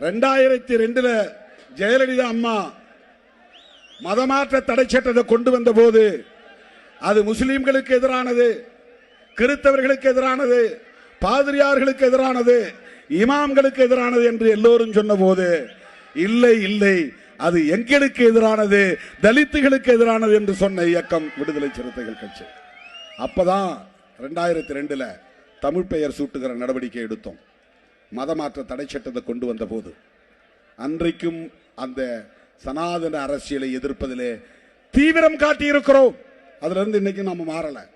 ரெண்டாயிரத்தி ரெண்டுல ஜெயலலிதா அம்மா மதமாற்ற தடை சட்டத்தை கொண்டு வந்த போது அது முஸ்லீம்களுக்கு எதிரானது கிறித்தவர்களுக்கு எதிரானது பாதிரியார்களுக்கு எதிரானது இமாம்களுக்கு எதிரானது என்று எல்லோரும் சொன்னபோது இல்லை இல்லை அது எங்களுக்கு எதிரானது தலித்துகளுக்கு எதிரானது என்று சொன்ன இயக்கம் விடுதலை சிறுத்தைகள் கட்சி. அப்பதான் ரெண்டாயிரத்தி ரெண்டுல தமிழ் பெயர் சூட்டுகிற நடவடிக்கை எடுத்தோம். மதமாற்ற தடை சட்டத்தை கொண்டு வந்த போது அன்றைக்கும் அந்த சனாதன அரசியலை எதிர்ப்பதிலே தீவிரம் காட்டியிருக்கிறோம். அதுல இருந்து இன்னைக்கு நம்ம மாறல.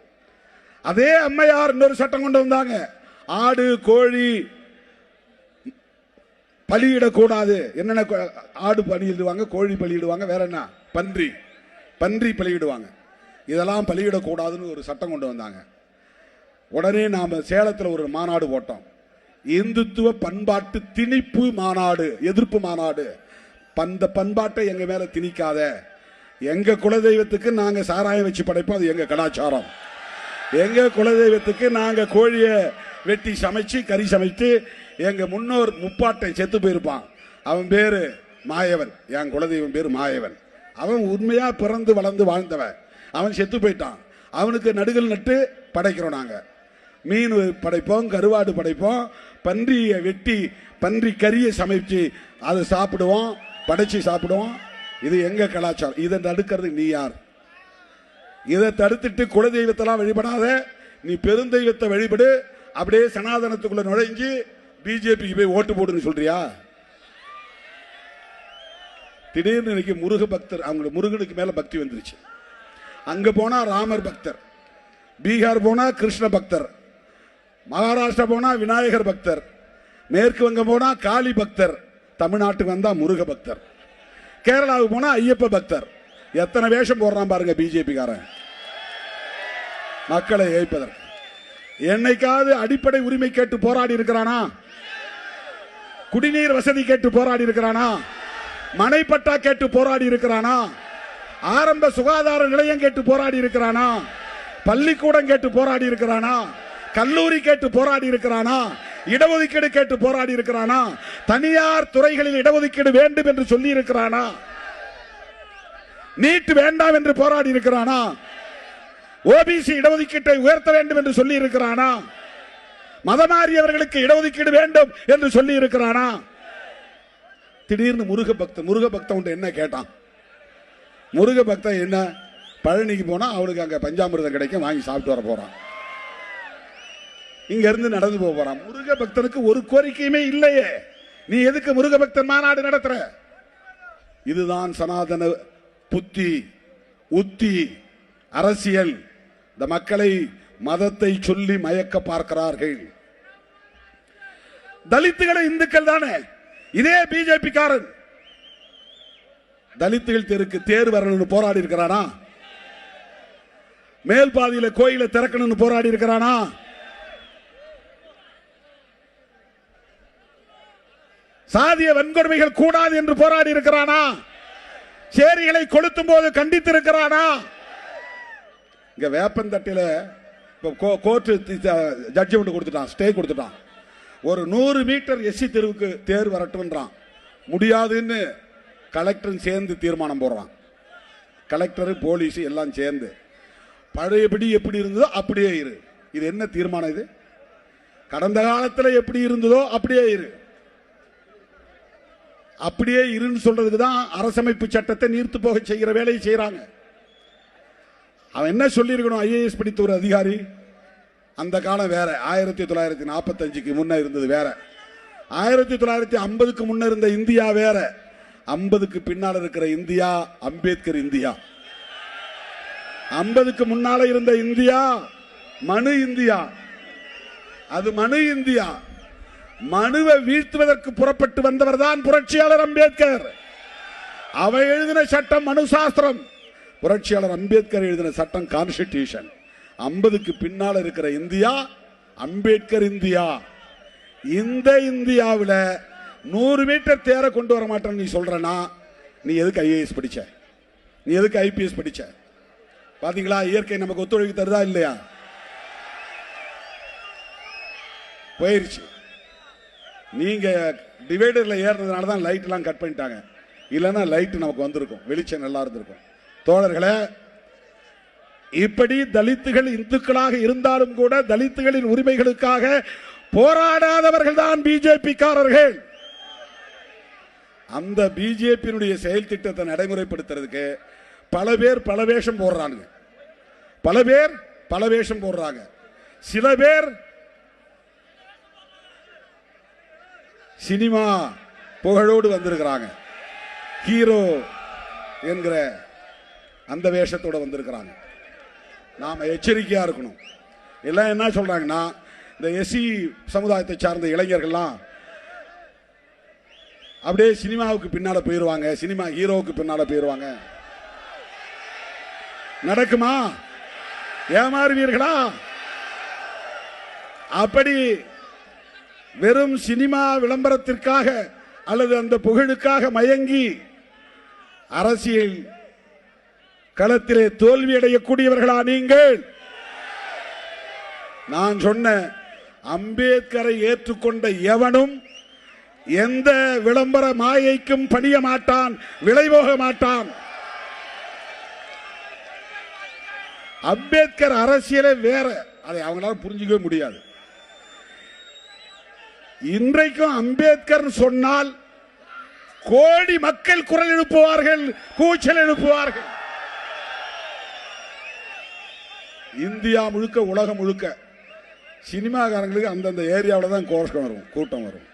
அதே அம்மையார் இன்னொரு சட்டம் கொண்டு வந்தாங்க. ஆடு கோழி பலியிடக்கூடாது. என்னென்ன ஆடு பலியிடுவாங்க கோழி பலியிடுவாங்க வேற என்ன? பன்றி. பன்றி பலியிடுவாங்க. இதெல்லாம் பலியிடக்கூடாதுன்னு ஒரு சட்டம் கொண்டு வந்தாங்க. உடனே நாம் சேலத்தில் ஒரு மாநாடு போட்டோம். இந்துத்துவ பண்பாட்டு திணிப்பு மாநாடு எதிர்ப்பு மாநாடு. அந்த பண்பாட்டை எங்க மேல திணிக்காத எங்க குலதெய்வத்துக்கு நாங்க சாராயம் வச்சு படைப்போம் அது எங்க கலாச்சாரம். எங்க குலதெய்வத்துக்கு நாங்க கோழிய வெட்டி சமைச்சு கறி சமைத்து எங்க முன்னோர் முப்பாட்டை செத்து போயிருப்பான். அவன் பேரு மாயவன். என் குலதெய்வம் பேரு மாயவன். அவன் உண்மையா பிறந்து வளர்ந்து வாழ்ந்தவன். அவன் செத்து போயிட்டான். அவனுக்கு நடுகள் நட்டு படைக்கிறோம் நாங்கள் மீன் படைப்போம் கருவாடு படைப்போம் பன்றியை வெட்டி பன்றி கறியை சமைச்சு அதை சாப்பிடுவோம் படைச்சு சாப்பிடுவோம். இது எங்க கலாச்சாரம்? இதை தடுக்கிறது நீ யார்? இதை தடுத்துட்டு குலதெய்வத்தெல்லாம் வழிபடாத நீ பெருந்தெய்வத்தை வழிபடு அப்படியே சனாதனத்துக்குள்ள நுழைஞ்சு பிஜேபிக்கு போய் ஓட்டு போடுன்னு சொல்றியா? திடீர்னு இன்னைக்கு முருக பக்தர் அவங்களுக்கு முருகனுக்கு மேல பக்தி வந்துருச்சு. அங்க போனா ராமர் பக்தர் பீகார் போனா கிருஷ்ண பக்தர் மகாராஷ்டிரா போனா விநாயகர் பக்தர். மேற்கு வங்கம் போனா காளி பக்தர். தமிழ்நாட்டுக்கு வந்தா முருக பக்தர். கேரளாவுக்கு போனா ஐயப்ப பக்தர். எத்தனை வேஷம் போடுறான் பாருங்க பிஜேபிக்காரன். மக்களை ஏய்ப்பதற்கு. என்னைக்காவது அடிப்படை உரிமை கேட்டு போராடி இருக்கிறானா? குடிநீர் வசதி கேட்டு போராடி இருக்கிறானா? மனைப்பட்டா கேட்டு போராடி இருக்கிறானா? ஆரம்ப சுகாதார நிலையம் கேட்டு போராடி இருக்கிறானா? பள்ளிக்கூடம் கேட்டு போராடி இருக்கிறானா? கல்லூரி கேட்டு போராடி இருக்கிறானா? இடஒதுக்கீடு கேட்டு போராடி இருக்கிறானா? தனியார் துறைகளில் இடஒதுக்கீடு வேண்டும் என்று சொல்லி இருக்கிறானா? நீட் வேண்டாம் என்று போராடி இருக்கிறானா? ஓபிசி இடஒதுக்கீட்டை உயர்த்த வேண்டும் என்று சொல்லி இருக்கிறானா? மதமாறியவர்களுக்கு இடஒதுக்கீடு வேண்டும் என்று சொல்லி இருக்கிறானா? திடீர்னு முருக பக்தன் முருக பக்தன் என்ன கேட்டான்? முருக பக்தன் என்ன? பழனிக்கு போனா அவனுக்கு அங்க பஞ்சாமிரதம் கிடைக்கும் வாங்கி சாப்பிட்டு வர போறான். இங்க இருந்து நடந்து போறான். முருக பக்தனுக்கு ஒரு கோரிக்கையுமே இல்லையே. நீ எதுக்கு முருக பக்தன் மாநாடு நடத்துற? இதுதான் சனாதன புத்தி உத்தி அரசியல். இந்த மக்களை மதத்தை சொல்லி மயக்க பார்க்கிறார்கள். தலித்துகளை இந்துக்கள் தானே? இதே பிஜேபி காரன் தலித்துகள் தெருக்கு தேர் வரணும்னு போராடி இருக்கிறானா? மேல் பாதியில கோயிலை திறக்கணும்னு போராடி இருக்கிறானா? சாதிய வன்கொடுமைகள் கூடாது என்று போராடி இருக்கிறானா? சேரிகளை கொளுத்தும் போது கண்டித்து இருக்கிறானா இங்க வேப்பந்தட்டில கோர்ட்டு ஜட்ஜ்மெண்ட் கொடுத்துட்டான் ஸ்டே கொடுத்துட்டான். ஒரு நூறு மீட்டர் எஸ்சி தெருவுக்கு தேர் வரட்டும்ன்றான். முடியாதுன்னு கலெக்டரும் சேர்ந்து தீர்மானம் போடுறான். கலெக்டர் போலீஸ் எல்லாம் சேர்ந்து. பழையபடி எப்படி இருந்ததோ அப்படியே இரு. இது என்ன தீர்மானம் இது? கடந்த காலத்தில் எப்படி இருந்ததோ அப்படியே இரு. அப்படியே இருன்னு சொல்றதுக்கு தான் அரசமைப்பு சட்டத்தை நீர்த்து போக செய்கிற வேலையை செய்கிறாங்க அவன் என்ன சொல்லியிருக்கணும்? ஐஏஎஸ் படித்த ஒரு அதிகாரி? அந்த காலம் வேற. ஆயிரத்தி தொள்ளாயிரத்தி நாற்பத்தஞ்சுக்கு முன்ன இருந்தது வேற. ஆயிரத்தி தொள்ளாயிரத்தி ஐம்பதுக்கு முன்ன இருந்த இந்தியா வேற. ஐம்பதுக்கு பின்னால் இருக்கிற இந்தியா அம்பேத்கர் இந்தியா. ஐம்பதுக்கு முன்னால இருந்த இந்தியா மனு இந்தியா. அது மனு இந்தியா. மனுவை வீழ்த்துவதற்கு புறப்பட்டு வந்தவர் தான் புரட்சியாளர் அம்பேத்கர். அவை எழுதின சட்டம் மனு சாஸ்திரம் புரட்சியாளர் அம்பேத்கர் எழுதின சட்டம் கான்ஸ்டிடியூஷன் ஐம்பதுக்கு பின்னால் இருக்கிற இந்தியா அம்பேத்கர் இந்தியா. இந்த இந்தியாவில் நூறு மீட்டர் தேர கொண்டு வர மாட்டேன்னு நீ சொல்றனா? நீ எதுக்கு ஐஏஎஸ் படிச்ச? நீ எதுக்கு ஐபிஎஸ் படிச்ச? பாத்தீங்களா? இயற்கை நமக்கு ஒத்துழைப்பு தருதா இல்லையா? போயிருச்சு. நீங்க டிவைடரில் ஏறினதுனால தான் லைட்லாம் கட் பண்ணிட்டாங்க. இல்லைன்னா லைட் நமக்கு வந்திருக்கும். வெளிச்சம் நல்லா இருந்திருக்கும். தோழர்களே இப்படி தலித்துகள் இந்துக்களாக இருந்தாலும் கூட தலித்துகளின் உரிமைகளுக்காக போராடாதவர்கள் தான் பிஜேபிக்காரர்கள். அந்த பிஜேபியினுடைய செயல் திட்டத்தை நடைமுறைப்படுத்துறதுக்கு பல பேர் பல வேஷம் போடுறாங்க பல பேர் பல வேஷம் போடுறாங்க. சில பேர் சினிமா புகழோடு வந்திருக்கிறாங்க. ஹீரோ என்கிற அந்த வேஷத்தோடு வந்திருக்கிறாங்க. நாம் எச்சரிக்கையாக இருக்கணும். எல்லாம் என்ன சொல்கிறாங்கன்னா இந்த எஸ்சி சமுதாயத்தை சார்ந்த இளைஞர்கள்லாம் அப்படியே சினிமாவுக்கு பின்னால் போயிருவாங்க சினிமா ஹீரோவுக்கு பின்னால் போயிடுவாங்க நடக்குமா? ஏமாறுவீர்களா? அப்படி வெறும் சினிமா விளம்பரத்திற்காக அல்லது அந்த புகழுக்காக மயங்கி அரசியல் களத்திலே தோல்வி அடையக்கூடியவர்களா நீங்கள்? நான் சொன்ன அம்பேத்கரை ஏற்றுக்கொண்ட எவனும் எந்த விளம்பர மாயைக்கும் பணிய மாட்டான் விளைபோக மாட்டான். அம்பேத்கர் அரசியலே வேற. அதை அவங்களால புரிஞ்சுக்கவே முடியாது. இன்றைக்கும் அம்பேத்கர் சொன்னால் கோடி மக்கள் குரல் எழுப்புவார்கள் கூச்சல் எழுப்புவார்கள். இந்தியா முழுக்க உலகம் முழுக்க சினிமாக்காரங்களுக்கு அந்தந்த ஏரியாவில் தான் கோஷம் வரும் கூட்டம் வரும்.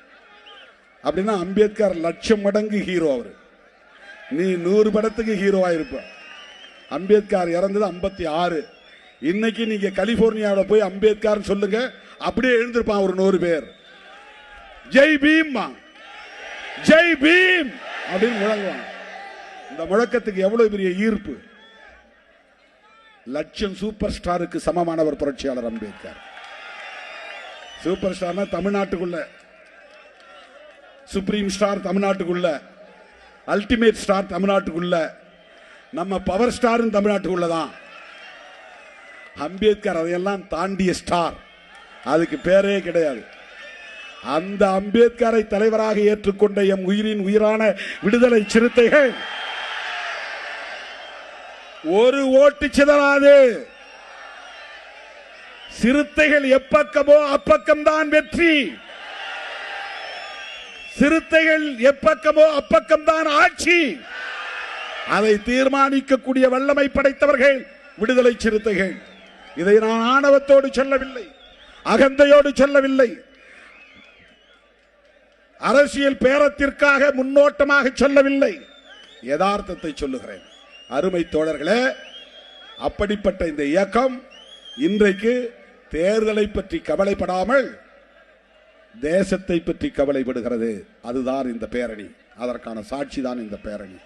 அப்படின்னா அம்பேத்கர் லட்சம் மடங்கு ஹீரோ அவர். நீ நூறு படத்துக்கு ஹீரோவாக இருப்ப அம்பேத்கர் இறந்தது ஐம்பத்தி ஆறு. இன்னைக்கு நீங்க கலிபோர்னியாவில் போய் அம்பேத்கர்னு சொல்லுங்க அப்படியே எழுந்திருப்பான் ஒரு நூறு பேர். ஜெய் பீம். ஜெய் பீம். அப்படின்னு முழங்குவாங்க இந்த முழக்கத்துக்கு எவ்வளவு பெரிய ஈர்ப்பு? லட்சம் சூப்பர் ஸ்டாருக்கு சமமானவர் புரட்சியாளர் அம்பேத்கர். சூப்பர் ஸ்டார்னா தமிழ்நாட்டுக்குள்ள. சுப்ரீம் ஸ்டார் தமிழ்நாட்டுக்குள்ள. அல்டிமேட் ஸ்டார் தமிழ்நாட்டுக்குள்ள. நம்ம பவர் ஸ்டார் தமிழ்நாட்டுக்குள்ள தான். அம்பேத்கர் அதையெல்லாம் தாண்டிய ஸ்டார் அதுக்கு பேரே கிடையாது. அந்த அம்பேத்கரை தலைவராக ஏற்றுக்கொண்ட எம் உயிரின் உயிரான விடுதலை சிறுத்தைகள் ஒரு ஓட்டு சிதறாது. சிறுத்தைகள் எப்பக்கமோ அப்பக்கம்தான் வெற்றி. சிறுத்தைகள் எப்பக்கமோ அப்பக்கம்தான் ஆட்சி. அதை தீர்மானிக்கக்கூடிய வல்லமை படைத்தவர்கள் விடுதலை சிறுத்தைகள். இதை நான் ஆணவத்தோடு சொல்லவில்லை அகந்தையோடு சொல்லவில்லை. அரசியல் பேரத்திற்காக முன்னோட்டமாக சொல்லவில்லை. யதார்த்தத்தை சொல்லுகிறேன். அருமை தோழர்களே அப்படிப்பட்ட இந்த இயக்கம் இன்றைக்கு தேர்தலை பற்றி கவலைப்படாமல் தேசத்தை பற்றி கவலைப்படுகிறது. அதுதான் இந்த பேரணி. அதற்கான சாட்சி தான் இந்த பேரணி.